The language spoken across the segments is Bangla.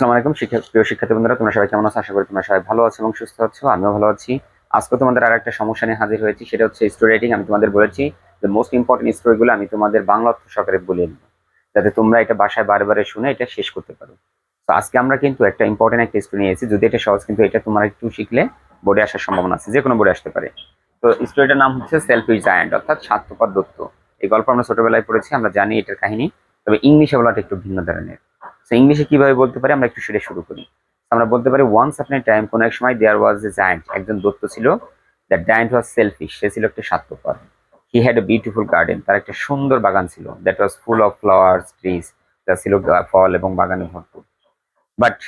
আসসালামু আলাইকুম, শিক্ষা, প্রিয় শিক্ষার্থী বন্ধুরা তোমরা সবাই কেমন আছো? আশা করি তোমরা সবাই ভালো আছো এবং সুস্থ আছো, আমিও ভালো আছি। আজকে তোমাদের আর একটা সমস্যা নিয়ে হাজির হয়েছি, সেটা হচ্ছে স্টোরি রাইটিং আমি তোমাদের বলেছি যে মোস্ট ইম্পর্টেন্ট স্টোরিগুলো আমি তোমাদের বাংলা অর্থ সহকারে বলে দেবো যাতে তোমরা এটা বাসায় বারে শুনে এটা শেষ করতে পারো। তো আজকে আমরা কিন্তু একটা ইম্পর্টেন্ট একটা স্টোরি নিয়েছি যদি এটা সহজ কিন্তু এটা তোমরা একটু শিখলে বোর্ডে আসার সম্ভাবনা আছে যে কোনো বোর্ডে আসতে পারে। তো স্টোরিটার নাম হচ্ছে সেলফি জায়ান্ট অর্থাৎ স্বার্থপর দত্ত। এই গল্প আমরা ছোটবেলায় পড়েছি, আমরা জানি এটার কাহিনী, তবে ইংলিশে বলাটা একটু ভিন্ন ধরনের। তো ইংলিশে কীভাবে বলতে পারি আমরা একটু সেটা শুরু করি। আমরা বলতে পারি ওয়ান্স আপনি টাইম কোন এক সময় দেয়ার ওয়াজ এ জায়ান্ট একজন দত্ত ছিল দ্যাট জায়ান্ট ওয়াজ সেলফিশ সে ছিল একটা স্বার্থপর। He had a beautiful garden তার একটা সুন্দর বাগান ছিল that was full of flowers trees যা ছিল ফল এবং বাগানে ভরপুর। But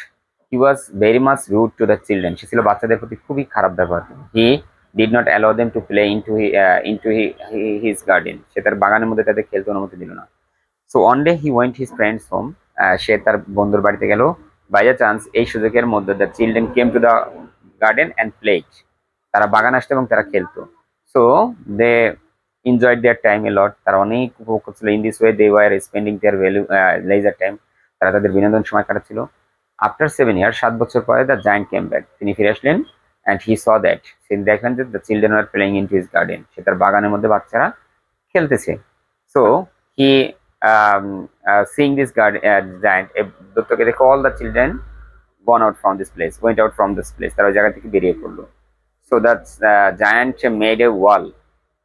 he was very much rude to the children সে ছিল বাচ্চাদের প্রতি খুবই খারাপ ব্যবহার he did not allow them to play into into his garden সে তার বাগানের মধ্যে তাদের খেলতে অনুমতি দিল না। So one day he went his friends home সে তার বন্ধুর বাড়িতে গেল। বাই দ্য চান্স এই সুযোগের মধ্যে the children came to the garden and played তারা বাগান আসতো এবং তারা খেলতো। So they enjoyed their time a lot তারা অনেক উপভোগ করছিল। In this way they were spending their value leisure time তারা তাদের বিনোদন সময় কাটাচ্ছিল। আফটার সেভেন ইয়ার সাত বছর পরে দ্য জায়েন্ট কেম ব্যাক তিনি ফিরে আসলেন অ্যান্ড হি স দ্যাট তিনি দেখলেন যে the children are playing in to his garden সে তার বাগানের মধ্যে বাচ্চারা খেলতেছে। So he um, uh, seeing this guard uh, giant দত্তকে দেখে all the children gone out from this place went out from this place so that uh, giant made a wall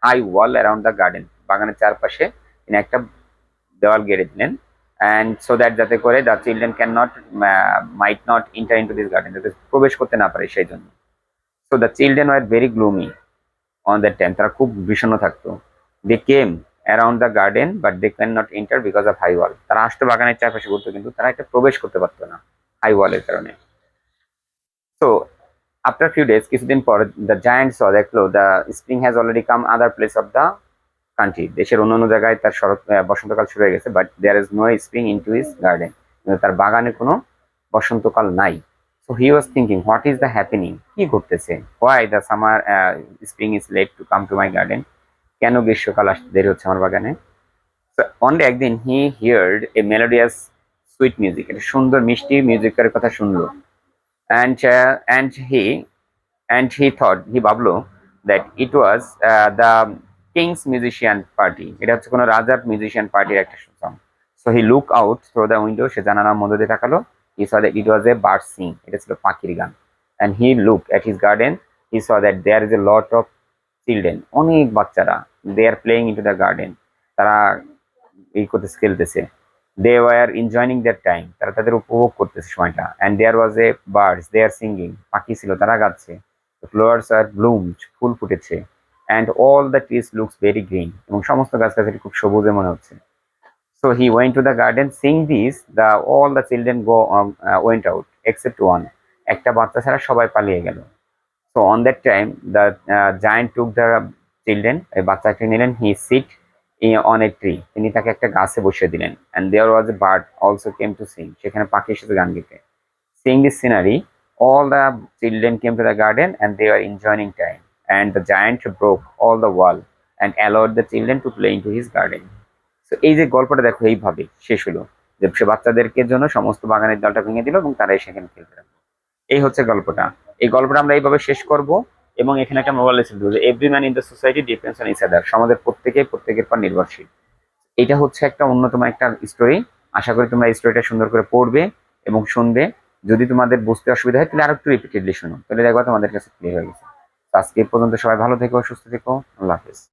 high wall around the garden বাগানের চারপাশে তিনি একটা দেওয়াল গেড়ে দিলেন and so that যাতে করে the children cannot uh, might not enter into this garden যাতে প্রবেশ করতে না পারে সেই জন্য so the children were very gloomy on that time তারা খুব বিষণ্ণ থাকতো they came around the garden, but they cannot enter because of high wall. তারা আসতো বাগানের চারপাশে ঘুরতো, কিন্তু তারা একটা প্রবেশ করতে পারতো না হাই ওয়ালের কারণে। So আফটার ফিউ ডেজ কিছুদিন পর, the giant saw দেখল the spring has already come other place of the country দেশের অন্য অন্য জায়গায় তার শরৎ বসন্তকাল শুরু হয়ে গেছে but there is no spring into his garden কিন্তু তার বাগানে কোনো বসন্তকাল নাই। So he was thinking what is the happening কি ঘটতেছে? Why the summer spring is late to come to my garden কেন গ্রীষ্মকাল আসতে দেরি হচ্ছে আমার বাগানে? অন ডে একদিন he heard a melodious sweet music একটা সুন্দর মিষ্টি মিউজিকের কথা শুনলো। And and he and he thought he ভাবলো that it was the king's musician party এটা হচ্ছে কোনো রাজার মিউজিশিয়ান পার্টির একটা song so he look out through the window সে জানালার মধ্যে দিয়ে তাকালো। He saw that it was a bird sing এটা ছিল পাখির গান। And he look at his garden he saw that there is a lot of children অনেক বাচ্চারা they are playing into the garden তারা এই করতে খেলতেছে। They were enjoying their time তারা তাদের উপভোগ করতেছে সময়টা। And there was a birds they are singing পাখি ছিল, তারা গাচ্ছে। ফ্লাওয়ার্স আর ব্লুমড ফুল ফুটেছে। And all the trees looks very green এবং সমস্ত গাছগাছালি খুব সবুজে মনে হচ্ছে। So he went to the garden seeing this the all the children go went out except one একটা বাচ্চা ছাড়া সবাই পালিয়ে গেল। So on that time the giant took the children এই বাচ্চাকে নিলেন he sit on a tree তিনি তাকে একটা গাছে বসিয়ে দিলেন। And there was a bird also came to sing সেখানে পাখি এসেছে গান গেতে। Seeing this scenery all the children came to the garden and they were enjoying time. And the giant broke all the wall and allowed the children to play into his garden. So, এই যে গল্পটা দেখো, এইভাবে শেষ হলো। যে সে বাচ্চাদেরকে জন্য সমস্ত বাগানের জলটা ভেঙে দিল এবং তারাই সেখানে খেলতে এই হচ্ছে গল্পটা। এই গল্পটা আমরা এইভাবে শেষ করব এবং এখানে একটা মোবাইল ছিল যে every man in the society depends on other সমাজের প্রত্যেকে প্রত্যেকের পর নির্ভরশীল। এটা হচ্ছে একটা অন্যতম একটা স্টোরি আশা করি তোমরা এই স্টোরিটা সুন্দর করে পড়বে এবং শুনবে। যদি তোমাদের বুঝতে অসুবিধা হয়, তাহলে আরও একটু রিপিটেডলি শোনো। তাহলে দেখবা তোমাদের কাছে ক্লিয়ার হয়ে গেছে। আজকে পর্যন্ত সবাই ভালো থেকো, সুস্থ থেকো। আল্লাহ হাফেজ।